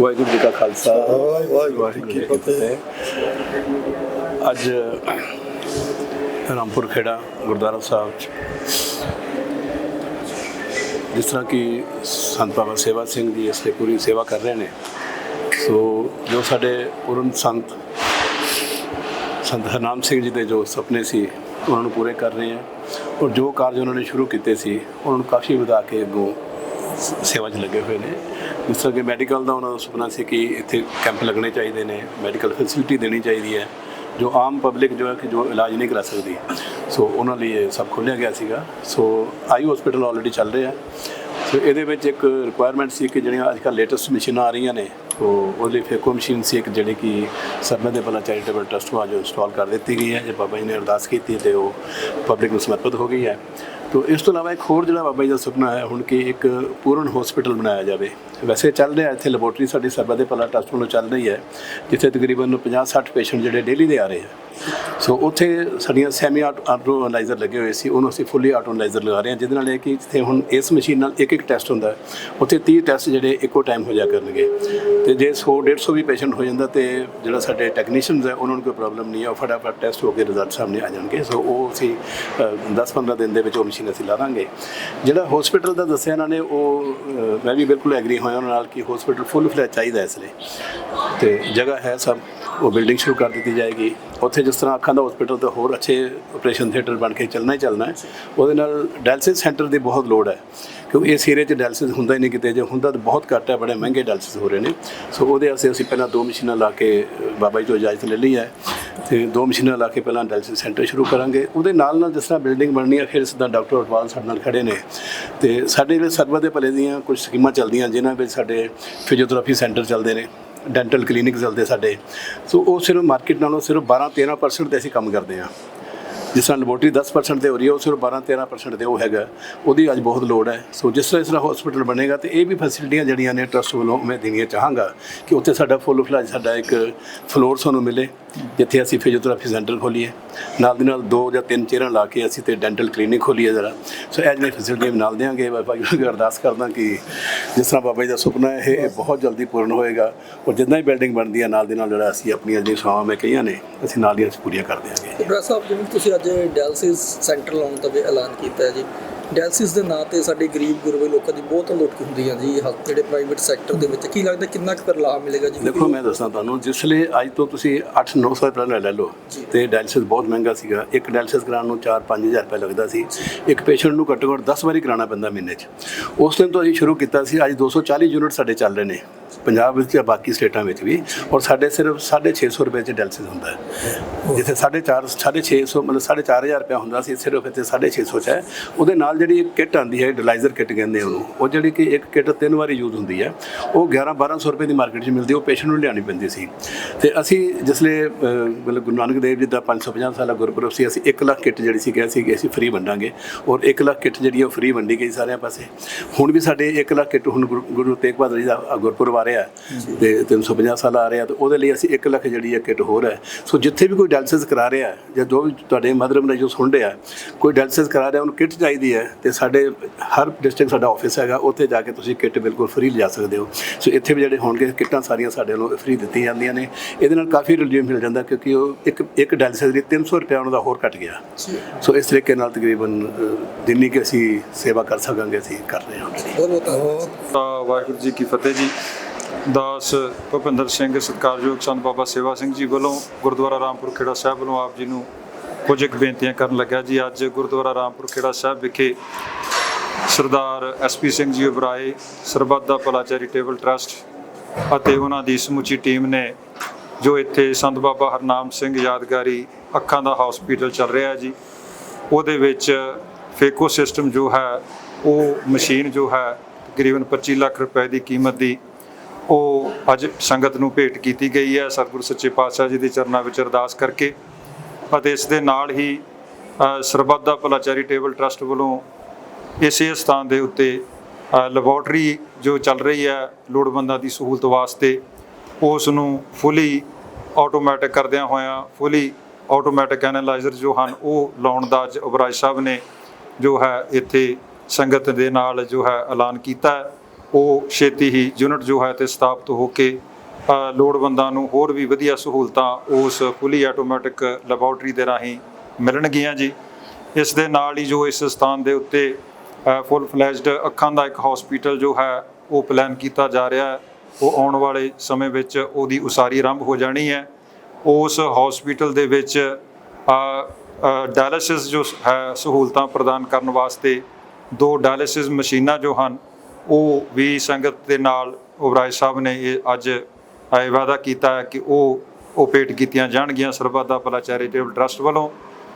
ਵਾਹਿਗੁਰੂ ਜੀ ਕਾ ਖਾਲਸਾ। ਵਾਹਿਗੁਰੂ ਜੀ ਕੀ ਫਤਿਹ। ਅੱਜ ਰਾਮਪੁਰ ਖੇੜਾ ਗੁਰਦੁਆਰਾ ਸਾਹਿਬ 'ਚ। ਜਿਸ ਤਰ੍ਹਾਂ ਕਿ ਸੰਤ ਬਾਬਾ ਸੇਵਾ ਸਿੰਘ ਜੀ ਇਸ ਤੇ ਪੂਰੀ ਸੇਵਾ ਕਰ ਰਹੇ ਨੇ। ਸੋ ਜੋ ਸਾਡੇ ਪੂਰਨ ਸੰਤ ਸੰਤ ਹਰਨਾਮ ਸਿੰਘ ਜੀ ਦੇ ਜੋ ਸੁਪਨੇ ਸੀ ਉਹਨਾਂ ਨੂੰ ਪੂਰੇ ਕਰ ਰਹੇ ਆ ਔਰ ਜੋ ਕਾਰਜ ਉਹਨਾਂ ਨੇ ਸ਼ੁਰੂ ਕੀਤੇ ਸੀ ਉਹਨਾਂ ਨੂੰ ਕਾਫੀ ਵਧਾ ਕੇ ਅੱਗੋਂ ਸੇਵਾ 'ਚ ਲੱਗੇ ਹੋਏ ਨੇ। ਜਿਸ ਤਰ੍ਹਾਂ ਕਿ ਮੈਡੀਕਲ ਦਾ ਉਹਨਾਂ ਦਾ ਸੁਪਨਾ ਸੀ ਕਿ ਇੱਥੇ ਕੈਂਪ ਲੱਗਣੇ ਚਾਹੀਦੇ ਨੇ ਮੈਡੀਕਲ ਫੈਸਿਲਿਟੀ ਦੇਣੀ ਚਾਹੀਦੀ ਹੈ, ਜੋ ਆਮ ਪਬਲਿਕ ਜੋ ਹੈ ਕਿ ਜੋ ਇਲਾਜ ਨਹੀਂ ਕਰਾ ਸਕਦੀ। ਸੋ ਉਹਨਾਂ ਲਈ ਇਹ ਸਭ ਖੋਲ੍ਹਿਆ ਗਿਆ ਸੀਗਾ। ਸੋ ਆਈ ਹਸਪੀਟਲ ਆਲਰੇਡੀ ਚੱਲ ਰਿਹਾ। ਸੋ ਇਹਦੇ ਵਿੱਚ ਇੱਕ ਰਿਕੁਆਇਰਮੈਂਟ ਸੀ ਕਿ ਜਿਹੜੀਆਂ ਅੱਜਕੱਲ੍ਹ ਲੇਟੈਸਟ ਮਸ਼ੀਨਾਂ ਆ ਰਹੀਆਂ ਨੇ ਸੋ ਉਹਦੇ ਲਈ ਫੇਕੋ ਮਸ਼ੀਨ ਸੀ ਇੱਕ, ਜਿਹੜੀ ਕਿ ਸਰਮੇ ਦੇ ਭਲਾ ਚੈਰੀਟੇਬਲ ਟਰਸਟ ਨੂੰ ਅੱਜ ਇੰਸਟਾਲ ਕਰ ਦਿੱਤੀ ਗਈ ਹੈ। ਜੇ ਬਾਬਾ ਜੀ ਨੇ ਅਰਦਾਸ ਕੀਤੀ ਤੇ ਉਹ ਪਬਲਿਕ ਨੂੰ ਸਮਰਪਿਤ ਹੋ ਗਈ ਹੈ। ਤੋ ਇਸ ਤੋਂ ਇਲਾਵਾ ਇੱਕ ਹੋਰ ਜਿਹੜਾ ਬਾਬਾ ਜੀ ਦਾ ਸੁਪਨਾ ਹੈ, ਹੁਣ ਕਿ ਇੱਕ ਪੂਰਨ ਹਸਪੀਟਲ ਬਣਾਇਆ ਜਾਵੇ। ਵੈਸੇ ਚੱਲ ਰਿਹਾ, ਇੱਥੇ ਲੈਬੋਰਟਰੀ ਸਾਡੀ ਸਰਬਾ ਦੇ ਭਲਾ ਟਰਸਟ ਵੱਲੋਂ ਚੱਲ ਰਹੀ ਹੈ, ਜਿੱਥੇ ਤਕਰੀਬਨ 50-60 ਪੇਸ਼ੈਂਟ ਜਿਹੜੇ ਡੇਲੀ ਦੇ ਆ ਰਹੇ ਆ ਸੋ ਉੱਥੇ ਸਾਡੀਆਂ ਸੈਮੀ ਆਟੋ ਅਨਲਾਈਜ਼ਰ ਲੱਗੇ ਹੋਏ ਸੀ, ਉਹਨੂੰ ਅਸੀਂ ਫੁੱਲੀ ਆਟੋ ਅਨਲਾਈਜ਼ਰ ਲਗਾ ਰਹੇ ਹਾਂ, ਜਿਹਦੇ ਨਾਲ ਇਹ ਕਿ ਜਿੱਥੇ ਹੁਣ ਇਸ ਮਸ਼ੀਨ ਨਾਲ ਇੱਕ ਇੱਕ ਟੈਸਟ ਹੁੰਦਾ ਉੱਥੇ 30 ਟੈਸਟ ਜਿਹੜੇ ਇੱਕੋ ਟਾਈਮ ਹੋ ਜਾ ਕਰਨਗੇ। ਤੇ ਜੇ 100 150 ਵੀ ਪੇਸ਼ੈਂਟ ਹੋ ਜਾਂਦਾ ਤੇ ਜਿਹੜਾ ਸਾਡੇ ਟੈਕਨੀਸ਼ੀਅਨਸ ਹੈ, ਉਹਨਾਂ ਨੂੰ ਕੋਈ ਪ੍ਰੋਬਲਮ ਨਹੀਂ ਹੈ, ਉਹ ਫਟਾਫਟ ਟੈਸਟ ਹੋ ਕੇ ਰਿਜ਼ਲਟ ਸਾਹਮਣੇ ਆ ਜਾਣਗੇ। ਸੋ ਉਹ ਅਸੀਂ 10-15 ਦਿਨ ਦੇ ਵਿੱਚ ਉਹ ਮਸ਼ੀਨ ਅਸੀਂ ਲਾ ਦਾਂਗੇ। ਜਿਹੜਾ ਹਸਪੀਟਲ ਦਾ ਦੱਸਿਆ ਇਹਨਾਂ ਨੇ, ਉਹ ਮੈਂ ਵੀ ਬਿਲਕੁਲ ਐਗਰੀ ਹੋਇਆ ਉਹਨਾਂ ਨਾਲ ਕਿ ਹਸਪੀਟਲ ਫੁੱਲ ਫਲੈਚ ਚਾਹੀਦਾ ਇਸ ਲਈ। ਤੇ ਜਗ੍ਹਾ ਹੈ ਸਭ, ਉਹ ਬਿਲਡਿੰਗ ਸ਼ੁਰੂ ਕਰ ਦਿੱਤੀ ਜਾਏਗੀ। ਉੱਥੇ ਜਿਸ ਤਰ੍ਹਾਂ ਅੱਖਾਂ ਦਾ ਹਸਪੀਟਲ ਤਾਂ ਹੋਰ ਅੱਛੇ ਆਪਰੇਸ਼ਨ ਥੀਏਟਰ ਬਣ ਕੇ ਚੱਲਣਾ ਹੀ ਚੱਲਣਾ ਹੈ, ਉਹਦੇ ਨਾਲ ਡਾਇਲਸਿਸ ਸੈਂਟਰ ਦੀ ਬਹੁਤ ਲੋੜ ਹੈ। ਕਿਉਂਕਿ ਇਸ ਏਰੀਏ 'ਚ ਡਾਇਲਸਿਸ ਹੁੰਦਾ ਹੀ ਨਹੀਂ ਕਿਤੇ, ਜੇ ਹੁੰਦਾ ਤਾਂ ਬਹੁਤ ਘੱਟ ਹੈ, ਬੜੇ ਮਹਿੰਗੇ ਡਾਇਲਸਿਸ ਹੋ ਰਹੇ ਨੇ। ਸੋ ਉਹਦੇ ਵਾਸਤੇ ਅਸੀਂ ਪਹਿਲਾਂ ਦੋ ਮਸ਼ੀਨਾਂ ਲਾ ਕੇ ਬਾਬਾ ਜੀ ਤੋਂ ਇਜਾਜ਼ਤ ਲੈ ਲਈ ਹੈ। ਤੇ ਦੋ ਮਸ਼ੀਨਾਂ ਲਾ ਕੇ ਪਹਿਲਾਂ ਡਾਇਲਸਿਸ ਸੈਂਟਰ ਸ਼ੁਰੂ ਕਰਾਂਗੇ। ਉਹਦੇ ਨਾਲ ਨਾਲ ਜਿਸ ਤਰ੍ਹਾਂ ਬਿਲਡਿੰਗ ਬਣਨੀ ਆ ਫਿਰ ਸਿੱਧਾ ਡਾਕਟਰ ਅਟਵਾਲ ਸਾਡੇ ਨਾਲ ਖੜੇ ਨੇ। ਤੇ ਸਾਡੇ ਜਿਹੜੇ ਸਰਵਰ ਦੇ ਭਲੇ ਦੀਆਂ ਕੁਝ ਸਕੀਮਾਂ ਚੱਲਦੀਆਂ, ਜਿਨ੍ਹਾਂ ਵਿੱਚ ਸਾਡੇ ਫਿਜ਼ੀਓਥੈਰੇਪੀ ਸੈਂਟਰ ਚੱਲਦੇ ਨੇ, ਡੈਂਟਲ ਕਲੀਨਿਕ ਚੱਲਦੇ ਸਾਡੇ। ਸੋ ਉਹ ਸਿਰਫ ਮਾਰਕੀਟ ਨਾਲੋਂ ਸਿਰਫ 12-13% ਤੇ ਅਸੀਂ ਕੰਮ ਕਰਦੇ ਹਾਂ। ਜਿਸ ਤਰ੍ਹਾਂ ਲੈਬੋਰਟਰੀ 10% ਤੇ ਹੋ ਰਹੀ ਹੈ, ਉਹ ਸਿਰਫ 12-13% ਤੇ ਉਹ ਹੈਗਾ। ਉਹਦੀ ਅੱਜ ਬਹੁਤ ਲੋੜ ਹੈ। ਸੋ ਜਿਸ ਤਰ੍ਹਾਂ ਇਸ ਤਰ੍ਹਾਂ ਹਸਪੀਟਲ ਬਣੇਗਾ, ਤੇ ਇਹ ਵੀ ਫੈਸਿਲਿਟੀਆਂ ਜਿਹੜੀਆਂ ਨੇ ਟਰਸਟ ਵੱਲੋਂ ਮੈਂ ਦੇਣੀਆਂ ਚਾਹਾਂਗਾ ਕਿ ਉੱਥੇ ਸਾਡਾ ਫੁੱਲ ਫਲੈਜ ਸਾਡਾ ਇੱਕ ਫਲੋਰ ਸਾਨੂੰ ਮਿਲੇ। ਜਿੱਥੇ ਅਸੀਂ ਫਿਜ਼ੀਓਥੈਰੇਪੀ ਸੈਂਟਰ ਖੋਲੀਏ, ਨਾਲ ਦੀ ਨਾਲ ਦੋ ਜਾਂ ਤਿੰਨ ਚੇਅਰਾਂ ਲਾ ਕੇ ਅਸੀਂ ਤੇ ਡੈਂਟਲ ਕਲੀਨਿਕ ਖੋਲੀਏ ਜਰਾ। ਸੋ ਇਹ ਜਿਹੜੀਆਂ ਫੈਸਿਲਿਟੀਆਂ ਨਾਲ ਦੇਵਾਂਗੇ ਬਾਬਾ ਜੀ ਨੂੰ ਅਰਦਾਸ ਕਰਦਾ ਕਿ ਜਿਸ ਤਰ੍ਹਾਂ ਬਾਬਾ ਜੀ ਦਾ ਸੁਪਨਾ ਹੈ ਇਹ ਬਹੁਤ ਜਲਦੀ ਪੂਰਨ ਹੋਏਗਾ ਔਰ ਜਿੱਦਾਂ ਹੀ ਬਿਲਡਿੰਗ ਬਣਦੀ ਹੈ, ਨਾਲ ਦੀ ਨਾਲ ਜਿਹੜਾ ਅਸੀਂ ਆਪਣੀਆਂ ਜਿਹੜੀਆਂ ਸਵਾਵਾਂ ਮੈਂ ਕਹੀਆਂ ਨੇ, ਅਸੀਂ ਨਾਲ ਦੀਆਂ ਪੂਰੀਆਂ ਕਰ ਦਿਆਂਗੇ। ਡਾਕਟਰ ਸਾਹਿਬ, ਜਿਵੇਂ ਤੁਸੀਂ ਅੱਜ ਡਾਇਲਸਿਸ ਸੈਂਟਰ ਲਾਉਣ ਦਾ ਵੀ ਐਲਾਨ ਕੀਤਾ ਹੈ ਜੀ ਡਾਇਲਸਿਸ ਦੇ ਨਾਂ ਤੇ ਸਾਡੇ ਗਰੀਬ ਗੁਰਬੇ ਲੋਕਾਂ ਦੀ ਬਹੁਤ ਲੁੱਟ ਹੁੰਦੀ ਹੈ ਜੀ। ਜਿਹੜੇ ਪ੍ਰਾਈਵੇਟ ਸੈਕਟਰ ਦੇ ਵਿੱਚ ਕੀ ਲੱਗਦਾ ਕਿੰਨਾ ਕੁ ਲਾਭ ਮਿਲੇਗਾ ਜੀ? ਦੇਖੋ ਮੈਂ ਦੱਸਾਂ ਤੁਹਾਨੂੰ ਜਿਸ ਲਈ ਅੱਜ ਤੋਂ ਤੁਸੀਂ 8-9 ਸਾਲ ਪਹਿਲਾਂ ਲੈ ਲਓ ਤੇ ਡਾਇਲਸਿਸ ਬਹੁਤ ਮਹਿੰਗਾ ਸੀਗਾ। ਇੱਕ ਡਾਇਲਸਿਸ ਕਰਾਉਣ ਨੂੰ 4-5000 ਰੁਪਏ ਲੱਗਦਾ ਸੀ। ਇੱਕ ਪੇਸ਼ੈਂਟ ਨੂੰ ਘੱਟੋ ਘੱਟ 10 ਵਾਰੀ ਕਰਾਉਣਾ ਪੈਂਦਾ ਮਹੀਨੇ 'ਚ। ਉਸ ਦਿਨ ਤੋਂ ਅਸੀਂ ਸ਼ੁਰੂ ਕੀਤਾ ਸੀ। ਅੱਜ 240 ਯੂਨਿਟ ਸਾਡੇ ਚੱਲ ਰਹੇ ਨੇ। ਪੰਜਾਬ ਵਿੱਚ ਜਾਂ ਬਾਕੀ ਸਟੇਟਾਂ ਵਿੱਚ ਵੀ, ਔਰ ਸਾਡੇ ਸਿਰਫ 650 ਰੁਪਏ 'ਚ ਡਾਇਲਸਿਸ ਹੁੰਦਾ ਹੈ। ਜਿੱਥੇ 4.5 650 ਮਤਲਬ 4500 ਰੁਪਏ ਹੁੰਦਾ ਸੀ, ਸਿਰਫ ਇੱਥੇ 650 'ਚ ਹੈ। ਉਹਦੇ ਨਾਲ ਜਿਹੜੀ ਇੱਕ ਕਿੱਟ ਆਂਦੀ ਹੈ ਡਿਲਾਈਜ਼ਰ ਕਿੱਟ ਕਹਿੰਦੇ ਉਹਨੂੰ, ਉਹ ਜਿਹੜੀ ਕਿ ਇੱਕ ਕਿੱਟ ਤਿੰਨ ਵਾਰੀ ਯੂਜ਼ ਹੁੰਦੀ ਹੈ, ਉਹ 11 1200 ਰੁਪਏ ਦੀ ਮਾਰਕੀਟ 'ਚ ਮਿਲਦੀ ਉਹ ਪੇਸ਼ੈਂਟ ਨੂੰ ਲਿਆਉਣੀ ਪੈਂਦੀ ਸੀ। ਤੇ ਅਸੀਂ ਜਿਸਲੇ ਮਤਲਬ ਗੁਰੂ ਨਾਨਕ ਦੇਵ ਜੀ ਦਾ 550 ਸਾਲਾ ਗੁਰਪੁਰਬ ਸੀ, ਅਸੀਂ 1 ਲੱਖ ਕਿੱਟ ਜਿਹੜੀ ਸੀ, ਕਿਹਾ ਸੀ ਕਿ ਅਸੀਂ ਫ੍ਰੀ ਵੰਡਾਂਗੇ, ਔਰ 1 ਲੱਖ ਕਿੱਟ ਜਿਹੜੀ ਆ ਉਹ ਫ੍ਰੀ ਵੰਡੀ ਗਈ ਸਾਰਿਆਂ ਪਾਸੇ। ਹੁਣ ਵੀ ਸਾਡੇ 1 ਲੱਖ ਕਿੱਟ ਹੁਣ ਗੁਰੂ- ਗੁਰੂ ਤੇਗ ਬਹਾਦਰ ਜੀ ਦਾ ਗੁਰਪੁਰਬ ਆ ਰਿਹਾ ਤੇ 350 ਸਾਲ ਆ ਰਿਹਾ ਤੇ ਉਹਦੇ ਲਈ ਅਸੀਂ 1 ਲੱਖ ਜਿਹੜੀ ਹੈ ਕਿੱਟ ਹੋਰ ਹੈ। ਸੋ ਜਿੱਥੇ ਵੀ ਕੋਈ ਡਾਇਲਸਿਸ ਕਰਾ ਰਿਹਾ ਜਾਂ ਜੋ ਵੀ ਤੁਹਾਡੇ ਮਦਰ ਨੇ ਜੋ ਸੁਣ ਰਿਹਾ ਕੋਈ ਡਾਇਲਸਿਸ ਕਰਾ ਰਿਹਾ ਉਹਨੂੰ ਕਿੱਟ ਚਾਹੀਦੀ ਹੈ ਤੇ ਸਾਡੇ ਹਰ ਡਿਸਟ੍ਰਿਕਟ ਸਾਡਾ ਆਫਿਸ ਹੈਗਾ ਉੱਥੇ ਜਾ ਕੇ ਤੁਸੀਂ ਕਿੱਟ ਬਿਲਕੁਲ ਫ੍ਰੀ ਲਿਜਾ ਸਕਦੇ ਹੋ। ਸੋ ਇੱਥੇ ਵੀ ਜਿਹੜੇ ਹੋਣਗੇ ਕਿੱਟਾਂ ਸਾਰੀਆਂ ਸਾਡੇ ਵੱਲੋਂ ਫ੍ਰੀ ਦਿੱਤੀਆਂ ਜਾਂਦੀਆਂ ਨੇ। ਇਹਦੇ ਨਾਲ ਕਾਫੀ ਰਿਲੀਫ ਮਿਲ ਜਾਂਦਾ ਕਿਉਂਕਿ ਉਹ ਇੱਕ ਇੱਕ ਡਾਇਲਸਿਸ ਲਈ 300 ਰੁਪਏ ਉਹਨਾਂ ਦਾ ਹੋਰ ਘਟ ਗਿਆ। ਸੋ ਇਸ ਤਰੀਕੇ ਨਾਲ ਤਕਰੀਬਨ ਜਿੰਨੀ ਕਿ ਅਸੀਂ ਸੇਵਾ ਕਰ ਸਕਾਂਗੇ ਅਸੀਂ ਕਰ ਰਹੇ ਹਾਂ। ਬਹੁਤ ਬਹੁਤ ਵਾਹਿਗੁਰੂ ਜੀ ਕੀ ਫਤਿਹ ਜੀ। ਦਾਸ ਭੁਪਿੰਦਰ ਸਿੰਘ, ਸਤਿਕਾਰਯੋਗ ਸੰਤ ਬਾਬਾ ਸੇਵਾ ਸਿੰਘ ਜੀ ਵੱਲੋਂ ਗੁਰਦੁਆਰਾ ਰਾਮਪੁਰ ਖੇੜਾ ਸਾਹਿਬ ਵੱਲੋਂ ਆਪ ਜੀ ਨੂੰ ਕੁਝ ਇੱਕ ਬੇਨਤੀਆਂ ਕਰਨ ਲੱਗਾ ਜੀ। ਅੱਜ ਗੁਰਦੁਆਰਾ ਰਾਮਪੁਰ ਖੇੜਾ ਸਾਹਿਬ ਵਿਖੇ ਸਰਦਾਰ ਐਸਪੀ ਸਿੰਘ ਜੀ ਉਬਰਾਏ, ਸਰਬੱਤ ਦਾ ਭਲਾ ਚੈਰੀਟੇਬਲ ਟਰਸਟ ਅਤੇ ਉਹਨਾਂ ਦੀ ਸਮੁੱਚੀ ਟੀਮ ਨੇ ਜੋ ਇੱਥੇ ਸੰਤ ਬਾਬਾ ਹਰਨਾਮ ਸਿੰਘ ਯਾਦਗਾਰੀ ਅੱਖਾਂ ਦਾ ਹਸਪੀਟਲ ਚੱਲ ਰਿਹਾ ਜੀ। ਉਹਦੇ ਵਿੱਚ ਫੇਕੋ ਸਿਸਟਮ ਜੋ ਹੈ, ਉਹ ਮਸ਼ੀਨ ਜੋ ਹੈ, ਤਕਰੀਬਨ 25 ਲੱਖ ਰੁਪਏ ਦੀ ਕੀਮਤ ਦੀ ਉਹ ਅੱਜ ਸੰਗਤ ਨੂੰ ਭੇਟ ਕੀਤੀ ਗਈ ਹੈ ਸਤਿਗੁਰੂ ਸੱਚੇ ਪਾਤਸ਼ਾਹ ਜੀ ਦੇ ਚਰਨਾਂ ਵਿੱਚ ਅਰਦਾਸ ਕਰਕੇ ਅਤੇ ਇਸ ਦੇ ਨਾਲ ਹੀ ਅ, ਸਰਬੱਤ ਦਾ ਭਲਾ ਚੈਰੀਟੇਬਲ ਟਰਸਟ ਵੱਲੋਂ ਇਸੇ ਸਥਾਨ ਦੇ ਉੱਤੇ ਲੈਬੋਰਟਰੀ ਜੋ ਚੱਲ ਰਹੀ ਹੈ ਲੋੜਵੰਦਾਂ ਦੀ ਸਹੂਲਤ ਵਾਸਤੇ ਉਸ ਨੂੰ ਫੁੱਲੀ ਆਟੋਮੈਟਿਕ ਕਰਦਿਆਂ ਹੋਇਆਂ ਫੁੱਲੀ ਆਟੋਮੈਟਿਕ ਐਨਾਲਾਈਜ਼ਰ ਜੋ ਹਨ ਉਹ ਲਾਉਣ ਦਾ ਅੱਜ ਉਬਰਾਜ ਸਾਹਿਬ ਨੇ ਜੋ ਹੈ ਇੱਥੇ ਸੰਗਤ ਦੇ ਨਾਲ ਜੋ ਹੈ ਐਲਾਨ ਕੀਤਾ ਹੈ। ਉਹ ਛੇਤੀ ਹੀ ਯੂਨਿਟ ਜੋ ਹੈ ਤੇ ਸਥਾਪਿਤ ਹੋ ਕੇ ਲੋੜਵੰਦਾਂ ਨੂੰ ਹੋਰ ਵੀ ਵਧੀਆ ਸਹੂਲਤਾਂ ਉਸ ਫੁੱਲੀ ਆਟੋਮੈਟਿਕ ਲੈਬੋਰਟਰੀ ਦੇ ਰਾਹੀਂ ਮਿਲਣਗੀਆਂ ਜੀ। ਇਸ ਦੇ ਨਾਲ ਹੀ ਜੋ ਇਸ ਸਥਾਨ ਦੇ ਉੱਤੇ ਫੁੱਲ ਫਲੈਜਡ ਅੱਖਾਂ ਦਾ ਇੱਕ ਹਸਪੀਟਲ ਜੋ ਹੈ, ਉਹ ਪਲਾਨ ਕੀਤਾ ਜਾ ਰਿਹਾ ਹੈ। ਉਹ ਆਉਣ ਵਾਲੇ ਸਮੇਂ ਵਿੱਚ ਉਹਦੀ ਉਸਾਰੀ ਆਰੰਭ ਹੋ ਜਾਣੀ ਹੈ। ਉਸ ਹਸਪੀਟਲ ਦੇ ਵਿੱਚ ਡਾਇਲਿਸਿਸ ਜੋ ਹੈ, ਸਹੂਲਤਾਂ ਪ੍ਰਦਾਨ ਕਰਨ ਵਾਸਤੇ ਦੋ ਡਾਇਲਿਸਿਸ ਮਸ਼ੀਨਾਂ ਜੋ ਹਨ ਉਹ ਵੀ ਸੰਗਤ ਦੇ ਨਾਲ ਉਬਰਾਏ ਸਾਹਿਬ ਨੇ ਇਹ ਅੱਜ ਇਹ ਵਾਅਦਾ ਕੀਤਾ ਹੈ ਕਿ ਉਹ ਓਪਰੇਟ ਕੀਤੀਆਂ ਜਾਣਗੀਆਂ ਸਰਬੱਤ ਦਾ ਭਲਾ ਚੈਰੀਟੇਬਲ ਟਰਸਟ ਵੱਲੋਂ।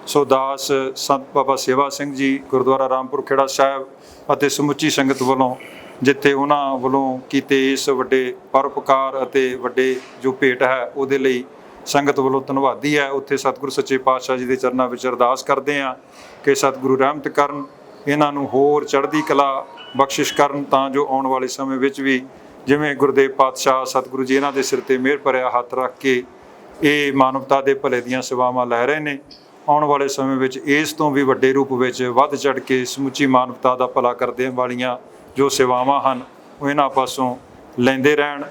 ਸੋ ਦਾਸ ਸੰਤ ਬਾਬਾ ਸੇਵਾ ਸਿੰਘ ਜੀ, ਗੁਰਦੁਆਰਾ ਰਾਮਪੁਰ ਖੇੜਾ ਸਾਹਿਬ ਅਤੇ ਸਮੁੱਚੀ ਸੰਗਤ ਵੱਲੋਂ ਜਿੱਥੇ ਉਹਨਾਂ ਵੱਲੋਂ ਕੀਤੇ ਇਸ ਵੱਡੇ ਪਰਉਪਕਾਰ ਅਤੇ ਵੱਡੇ ਜੋ ਭੇਟ ਹੈ ਉਹਦੇ ਲਈ ਸੰਗਤ ਵੱਲੋਂ ਧੰਨਵਾਦੀ ਹੈ। ਉੱਥੇ ਸਤਿਗੁਰੂ ਸੱਚੇ ਪਾਤਸ਼ਾਹ ਜੀ ਦੇ ਚਰਨਾਂ ਵਿੱਚ ਅਰਦਾਸ ਕਰਦੇ ਹਾਂ ਕਿ ਸਤਿਗੁਰੂ ਰਹਿਮਤ ਕਰਨ ਇਹਨਾਂ ਨੂੰ ਹੋਰ ਚੜ੍ਹਦੀ ਕਲਾ ਬਖਸ਼ਿਸ਼ ਕਰਨ ਤਾਂ ਜੋ ਆਉਣ ਵਾਲੇ ਸਮੇਂ ਵਿੱਚ ਵੀ ਜਿਵੇਂ ਗੁਰਦੇਵ ਪਾਤਸ਼ਾਹ ਸਤਿਗੁਰੂ ਜੀ ਇਹਨਾਂ ਦੇ ਸਿਰ ਤੇ ਮਿਹਰ ਭਰਿਆ ਹੱਥ ਰੱਖ ਕੇ ਇਹ ਮਾਨਵਤਾ ਦੇ ਭਲੇ ਦੀਆਂ ਸੇਵਾਵਾਂ ਲੈ ਰਹੇ ਨੇ, ਆਉਣ ਵਾਲੇ ਸਮੇਂ ਵਿੱਚ ਇਸ ਤੋਂ ਵੀ ਵੱਡੇ ਰੂਪ ਵਿੱਚ ਵੱਧ ਚੜ ਕੇ ਸਮੁੱਚੀ ਮਾਨਵਤਾ ਦਾ ਭਲਾ ਕਰਦੇ ਵਾਲੀਆਂ ਜੋ ਸੇਵਾਵਾਂ ਹਨ, ਉਹ ਇਹਨਾਂ ਪਾਸੋਂ ਲੈਂਦੇ ਰਹਿਣ।